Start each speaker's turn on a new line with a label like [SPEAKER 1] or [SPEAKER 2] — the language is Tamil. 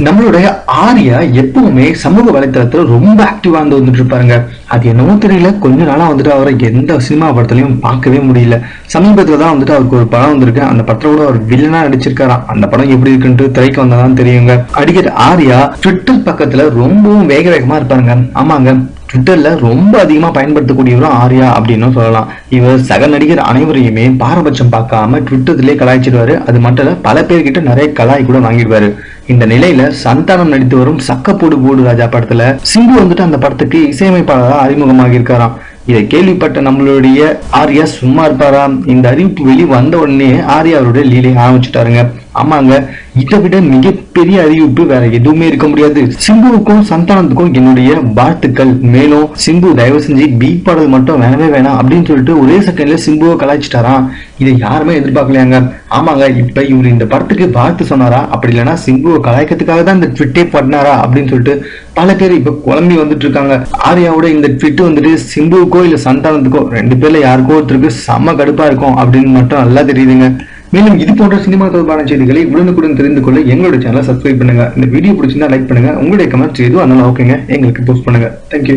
[SPEAKER 1] நம்மளுடைய ஆர்யா எப்பவுமே சமூக வலைத்தளத்துல ரொம்ப ஆக்டிவா இருந்து வந்துட்டு இருப்பாருங்க. அது என்னவோ தெரியல. கொஞ்ச நாளா வந்துட்டு அவரை எந்த சினிமா படத்துலயும் பார்க்கவே முடியல. சமீபத்துல தான் வந்துட்டு அவருக்கு ஒரு படம் வந்திருக்கு. அந்த படத்துல கூட அவர் வில்லனா நடிச்சிருக்காராம் அந்த படம் எப்படி இருக்குன்ட்டு திரைக்கு வந்தாதான் தெரியுங்க. அடிக்கடி ஆர்யா ட்விட்டர் பக்கத்துல ரொம்பவும் வேக வேகமா இருப்பாருங்க. ஆமாங்க. ட்விட்டர்ல ரொம்ப அதிகமா பயன்படுத்தக்கூடியவரும் ஆர்யா அப்படின்னு சொல்லலாம். இவர் சக நடிகர் அனைவரையுமே பாரபட்சம் பார்க்காம ட்விட்டர்லயே கலாய்ச்சிடுவாரு. அது மட்டும் இல்ல பல பேர்கிட்ட நிறைய கலாய் கூட வாங்கிடுவாரு. இந்த நிலையில சந்தானம் நடித்து வரும் சக்கப்போடு போடு ராஜா படத்துல சிம்பு வந்துட்டு அந்த படத்துக்கு இசையமைப்பாளராக அறிமுகமாக இருக்காராம் இதை கேள்விப்பட்ட நம்மளுடைய ஆர்யா சும்மா இருப்பாரா? இந்த அறிவிப்பு வெளி வந்த உடனே ஆர்யா அவருடைய லீலை ஆரம்பிச்சுட்டாருங்க. ஆமாங்க. இதை விட மிகப்பெரிய அறிவிப்பு வேற எதுவுமே இருக்க முடியாது. சிம்புவுக்கும் சந்தானத்துக்கும் என்னுடைய வாழ்த்துக்கள். மேலும் சிம்பு தயவு செஞ்சு பி பாடல் மட்டும் வேணவே வேணாம் அப்படின்னு சொல்லிட்டு ஒரே செகண்ட்ல சிம்புவை கலாய்ச்சிட்டாராம். இதை யாருமே எதிர்பார்க்கலையாங்க. ஆமாங்க இப்ப இவர் இந்த படத்துக்கு வாழ்த்து சொன்னாரா? அப்படி இல்லைன்னா சிம்புவை கலாய்க்கிறதுக்காக தான் இந்த ட்விட்டே பண்ணாரா அப்படின்னு சொல்லிட்டு பல பேர் இப்ப குழம்பி வந்துட்டு இருக்காங்க. ஆர்யாவோட இந்த ட்விட் வந்துட்டு சிம்புவுக்கோ இல்ல சந்தானத்துக்கோ ரெண்டு பேர்ல யாருக்கோ ஒருத்தருக்கு செம்ம கடுப்பா இருக்கும் அப்படின்னு மட்டும் நல்லா தெரியுதுங்க. மேலும் இது போன்ற சினிமா தொடர்பான செய்திகளை உடனுக்குடன் தெரிந்து கொள்ள எங்களோட சேனலை சப்ஸ்கிரைப் பண்ணுங்க. இந்த வீடியோ பிடிச்சிருந்தா லைக் பண்ணுங்க. உங்களுடைய கமெண்ட்ஸ் எதுவும் அதனால ஓகேங்க எங்களுக்கு போஸ்ட் பண்ணுங்க. தேங்க்யூ